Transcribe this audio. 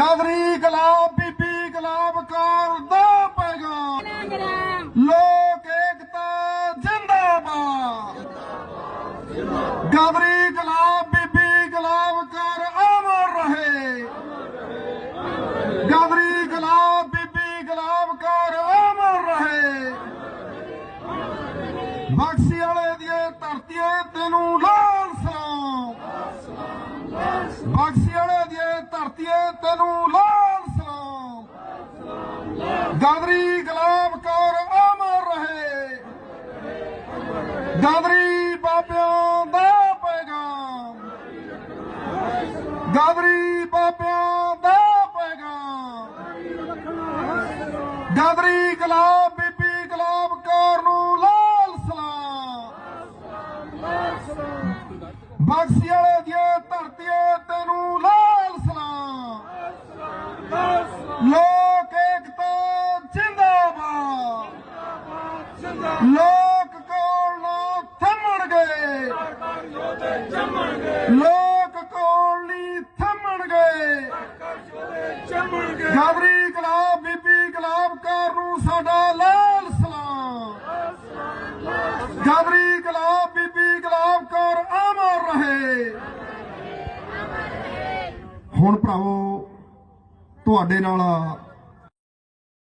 ਗਾਦਰੀ ਗੁਲਾਬ, ਬੀਬੀ ਗੁਲਾਬ ਕੌਰ ਦਾ ਪੈਗਾਮ। ਲੋਕ ਏਕਤਾ ਜਿੰਦਾਬਾਦ। ਗਾਦਰੀ ਗੁਲਾਬ, ਬੀਬੀ ਗੁਲਾਬ ਕੌਰ ਅਮਰ ਰਹੇ। ਗਾਦਰੀ ਗੁਲਾਬ, ਬੀਬੀ ਗੁਲਾਬ ਕੌਰ ਅਮਰ ਰਹੇ। ਬਖਸ਼ੀ ਵਾਲੇ ਦੀਆਂ ਧਰਤੀਆਂ ਤੈਨੂੰ ਲਾਲ ਸਲਾਮ ਬਖਸ਼ੀ ਵਾਲੇ ਦੀ ਧਰਤੀਏ ਤੈਨੂੰ ਲਾਲ ਸਲਾਮ ਗਾਦਰੀ ਗੁਲਾਬ ਕੌਰ ਅਮਰ ਰਹੇ। ਗਾਦਰੀ ਬਾਬਿਆਂ ਦਾ ਪੈਗਾਮ। ਗਾਦਰੀ ਬਾਬਿਆਂ ਦਾ ਪੈਗਾਮ। ਗਾਦਰੀ ਗੁਲਾਬ ਬੀਬੀ ਗੁਲਾਬ ਕੌਰ ਨੂੰ ਲਾਲ ਸਲਾਮ। ਬਖਸ਼ੀ ਵਾਲੇ ਦੀਆਂ ਧਰਤੀਏ ਤੈਨੂੰ ਲਾਲ ਸਲਾਮ। ਲੋਕ ਏਕਤਾ ਜਿੰਦਾਬਾਦ ਲੋਕ ਕੋਲ ਨਾ ਥੰਮਣਗੇ। ਲੋਕ ਕੋਲ ਨਹੀਂ ਥੰਮਣਗੇ। ਗਾਦਰੀ ਗੁਲਾਬ ਬੀਬੀ ਗੁਲਾਬ ਕੌਰ ਨੂੰ ਸਾਡਾ ਲਾਲ ਸਲਾਮ। ਗਾਦਰੀ ਗੁਲਾਬ ਬੀਬੀ ਗੁਲਾਬ ਕੌਰ ਅਮਰ ਰਹੇ। ਹੁਣ ਭਰਾਵੋ, ਤੁਹਾਡੇ ਨਾਲ